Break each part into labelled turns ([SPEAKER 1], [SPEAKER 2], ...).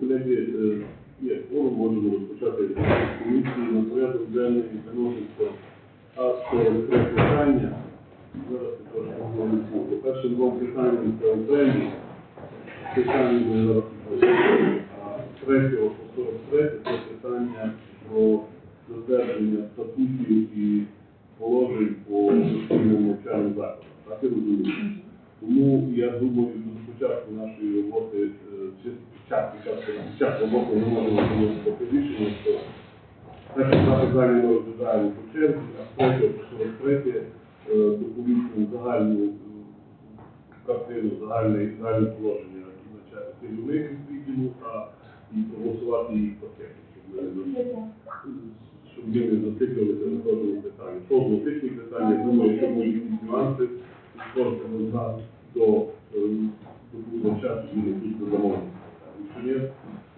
[SPEAKER 1] колеги е, є форум, можемо розпочати комісії на порядок денний виноситься авто три питання. Зараз я трошки. По першим двом питанням це окремі питання ми зараз розглядаємо. А третього по 43 це питання про затвердження статутів роботи ми можемо зробити таке рішення, що перші два питання ми розглядаємо по черзі, а по 43 е, доповідно загальну е, картину, загальне, загальне положення начальних керівник відділу, а і проголосувати їх пакетом, щоб ми не щоб ми не зациклилися на кожному питанні. Кожному типі питання, думаю, що якісь нюанси, кожного з до е, до часу тут до замовлення. Якщо ні,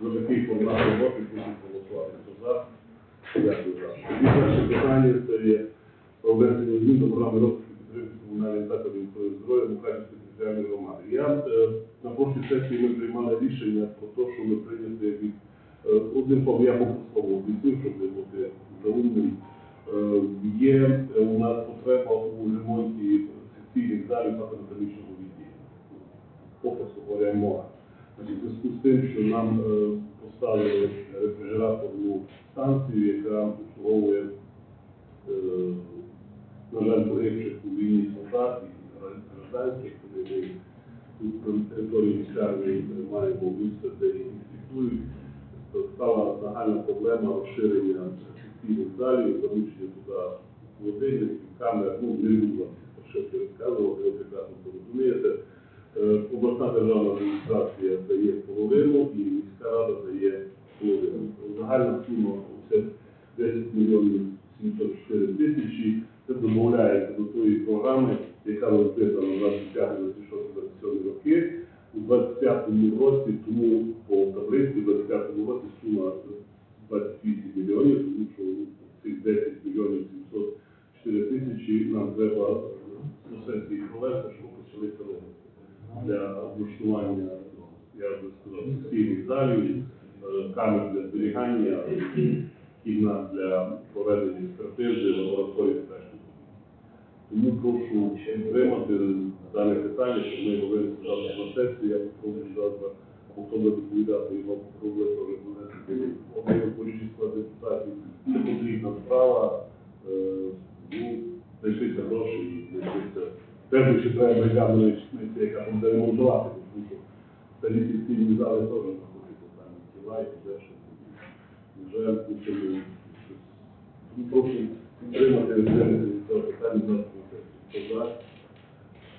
[SPEAKER 1] за такий формат роботи будуть голосувати. За? Дякую за. Перше питання це є про внесення змін до програми розвитку підтримки комунальних закладів здоров'я Мукачівської територіальної громади. Я е, на прошлій сесії ми приймали рішення про те, що ми прийняти від е, одним словом, я попростово обіцяв, щоб не бути заумним. Е, Є у нас потреба у ремонті секційних залів патологічного відділення. Попросту говоря, мова. Значить, в зв'язку з тим, що нам е, поставили рефрижераторну станцію, яка обслуговує, е, на жаль, погибших у війні солдат і гражданських, коли ми тут на території лікарні маємо де їх інфікують, то стала загальна проблема розширення секційних залів, залучення туди холодильників, камер, ну, не буду що це розказувати, ви прекрасно розумієте. Е, Обласна державна адміністрація дає половину і міська рада дає половину. Загальна сума це 10 мільйонів 704 тисячі. Це домовляється до тої програми, яка розписана на 25 27 роки. У 25 році, тому по таблиці, у 25 році сума 28 мільйонів, тому що цих 10 мільйонів 704 тисячі нам треба е, до сесії провести, щоб почалися роботи для облаштування, я вже сказав, секційних залів, е, камер для зберігання, кімнат для проведення експертизи, лабораторії теж. Тому прошу підтримати дане питання, щоб ми могли сказати на сесії. Я попробую завтра, хто буде доповідати, його донести. Один політичний склад депутатів. Це потрібна справа. Е, Ну, знайшлися гроші і. Певно, що треба знайти, яка буде ремонтувати, тому що старі сільські зали теж знаходяться там, тіла і туди, що на жаль, кучами. Тому прошу підтримати розглянути цього питання?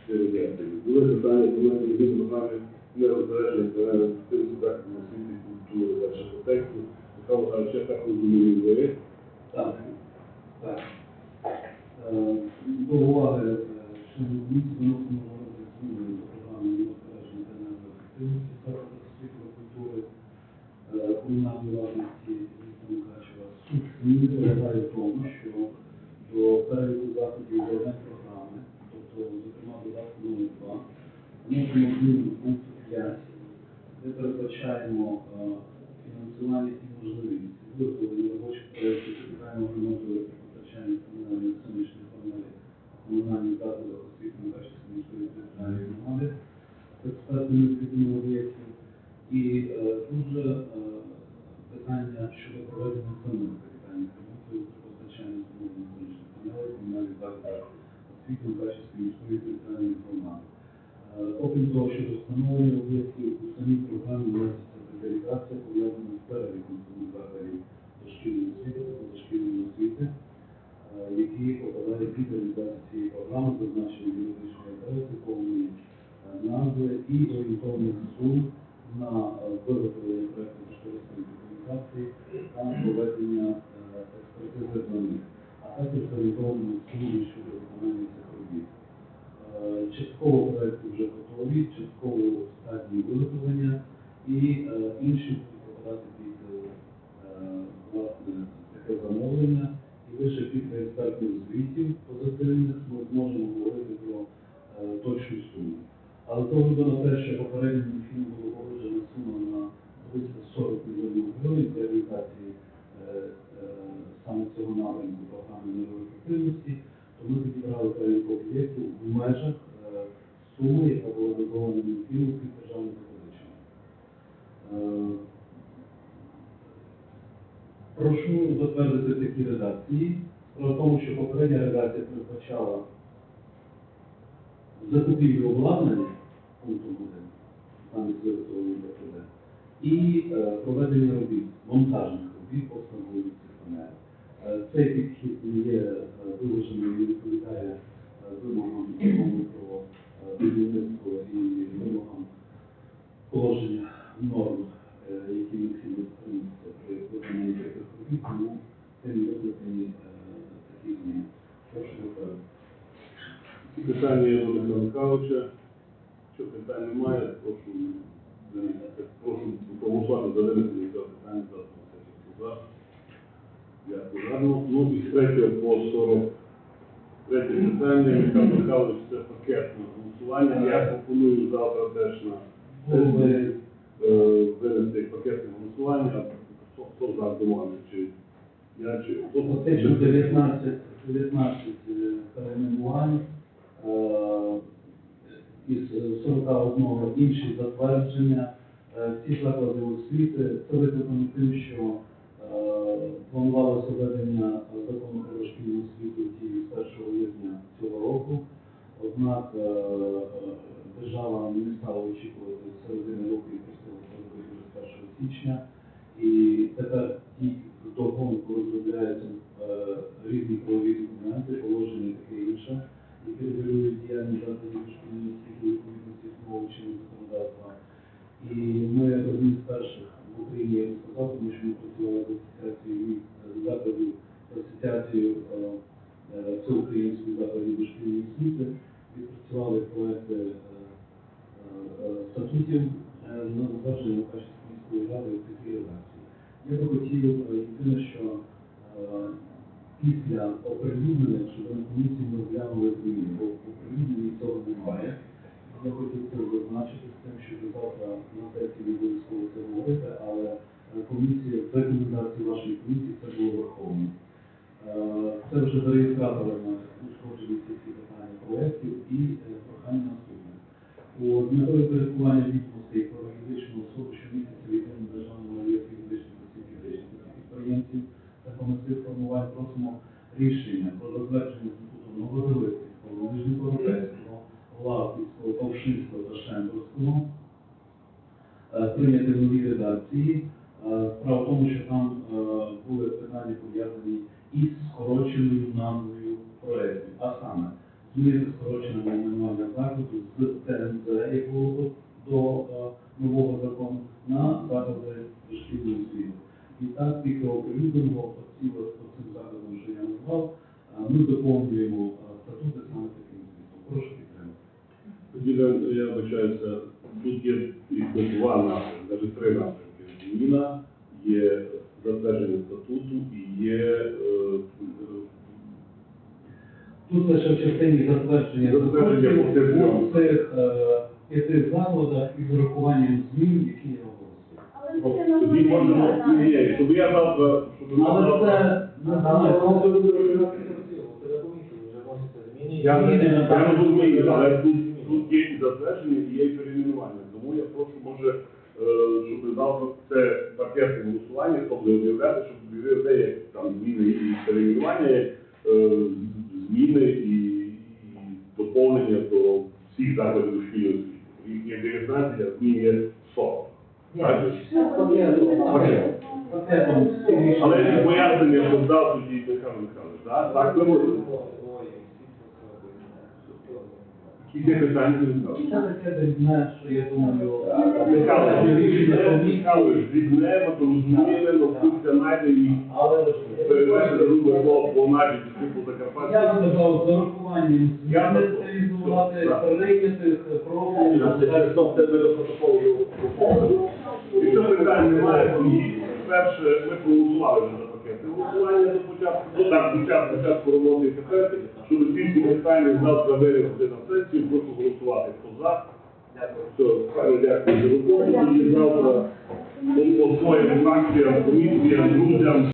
[SPEAKER 1] Щиро дякую. Друге питання, коли ми зміни програми нерозбереження загальної так на освіти і культури по тексту. Михайло Михайлович, я так розумію, ви.
[SPEAKER 2] Так, так. Е, До уваги, е, що ми вносимо зміни до програми «Незалежної та неефективності закладу освіти та культури комунальної власності міста Мукачева. Суть зміни полягає в тому, що до переліку заходів ведення програми, зокрема, додатку номер 2, вносимо зміну пункту 5, де передбачаємо фінансування і можливість виготовлення робочих проєктів капітального ремонту електропостачання комунальних сонячних панелей комунальних закладах освіти Мукачівської міської територіальної громади експертними відповідними об'єктів. І тут же питання щодо проведення самих капітальних ремонтів електропостачання комунальних сонячних панелей комунальних закладах освіти Мукачівської міської територіальної громади. Окрім того, щодо встановлення об'єктів у самій програмі вноситься категоризація пов'язана з переліком самих закладів дошкільної освіти та дошкільної освіти, е, які попадають під реалізацію цієї програми, зазначені юридичної адреси, повні е, назви і орієнтовних сум на е, виготовлення проєкту кошторисної документації та проведення е, експертизи них, а також орієнтовні суми щодо виконання цих робіт. Е, Частково проекти вже готові, частково стадії виготовлення і інші будуть попадати під власне таке замовлення. І лише після експертних звітів позитивних ми зможемо говорити про точну суму. Але то видано те, що попередній фільм було погоджена сума на близько 40 мільйонів гривень для реалізації е, е, саме цього напрямку програми нервоефективності, то ми підібрали перелік об'єктів в межах е, суми, яка була доповнена Мінфіну під державним запозиченням. Прошу затвердити такі редакції. Про тому, що попередня редакція передбачала закупівлю обладнання пункту 1, там де виготовлення ДПД, і е, проведення робіт, монтажних робіт по встановленню цих панелей. Цей підхід не є
[SPEAKER 1] Якщо питань немає, прошу прошу проголосувати за винесення цього питання за за. Дякую. Ну і третього по 40. Третє питання, Михайло Михайлович, це пакетне голосування. Я пропоную завтра теж на сесії е, винести пакетне голосування. Хто, за домами, чи я, чи хто
[SPEAKER 2] Фактично 19, 19 е, перейменувань, е, із 41 інші затвердження. Е, Ці заклади освіти це викликано тим, що е, планувалося введення закону про дошкільну освіту з 1 липня цього року. Однак е, е, держава не стала очікувати середини року і це вже з 1 січня. І тепер ті догонку розробляються е, різні правові документи, положення і таке інше, які регулюють діяльність закладів дошкільної освіти у відповідності з нового чинного законодавства. І ми одні з перших в Україні, я би сказав, тому що ми працювали з асоціацією е, закладів, з асоціацією е, е, всеукраїнської закладів дошкільної освіти, відпрацювали проекти е, е, статутів е, на затвердження міської ради в такій редакції. Я би хотів е, єдине, що е, після оприлюднення, щоб на комісії ми розглянули зміни, бо в оприлюдненні цього немає. Я хотів це зазначити з тим, що завтра на сесії обов'язково це говорити, але комісія, в рекомендації вашої комісії це було враховано. Це вже за реєстраторами узгоджені ці всі питання проєктів і. У метою порядкування відомостей про юридичну особу щомісяця в єдиному державному реєстрі юридичних осіб юридичних підприємців та комісії формувань просимо рішення про затвердження статуту Новозелицького, Нижньопоропецького, Лавківського, Павшинського та Шембурського е, прийняти в новій редакції. Е, Справа в тому, що там е, були питання пов'язані із скороченою назвою проєктів, а саме змінити скорочене найменування закладу з ТНЗ, до е, нового закону, на заклади дошкільної освіти. І так, після оприлюдненого оці от- оцим закладом, що я назвав, е, ми доповнюємо е, статути саме таким змістом. Прошу підтримати.
[SPEAKER 1] Тоді я- вибачаюся, тут є два напрямки, навіть три напрямки. Зміна, є затвердження статуту і є
[SPEAKER 2] Тут лише в частині затвердження цих е, п'яти закладах із урахуванням змін, які я оголосив.
[SPEAKER 1] е, щоб я щоб
[SPEAKER 2] Але це не знаю.
[SPEAKER 1] Я не розумію, але тут, тут є і затвердження, і є і перейменування. Тому я прошу, може, е, щоб завтра це пакетне голосування, тобто щоб ви де є там зміни і перейменування, всіх закладів дошкільної освіти. Їх є 19, а змін є 40. Так же ж?
[SPEAKER 2] Пакетом всі рішення.
[SPEAKER 1] Але ж пояснення, що дав тоді Михайло Михайлович, так? Так ми можемо. Які є питання не знав.
[SPEAKER 2] Це таке дрібне, що я думаю,
[SPEAKER 1] Михайло,
[SPEAKER 2] рішення комісії.
[SPEAKER 1] Михайло, віднемо, то розуміємо, но і
[SPEAKER 2] реалізувати
[SPEAKER 1] так.
[SPEAKER 2] прийнятих кроків.
[SPEAKER 1] Якщо питань немає, то перше ми проголосували за пакет. Голосування до початку, так, початку, початку роботи і тепер, щоб всі питання завтра вирішити на сесію, прошу голосувати. Хто за? Все, дякую за роботу. Тоді завтра по своїм фракціям, комісіям, друзям.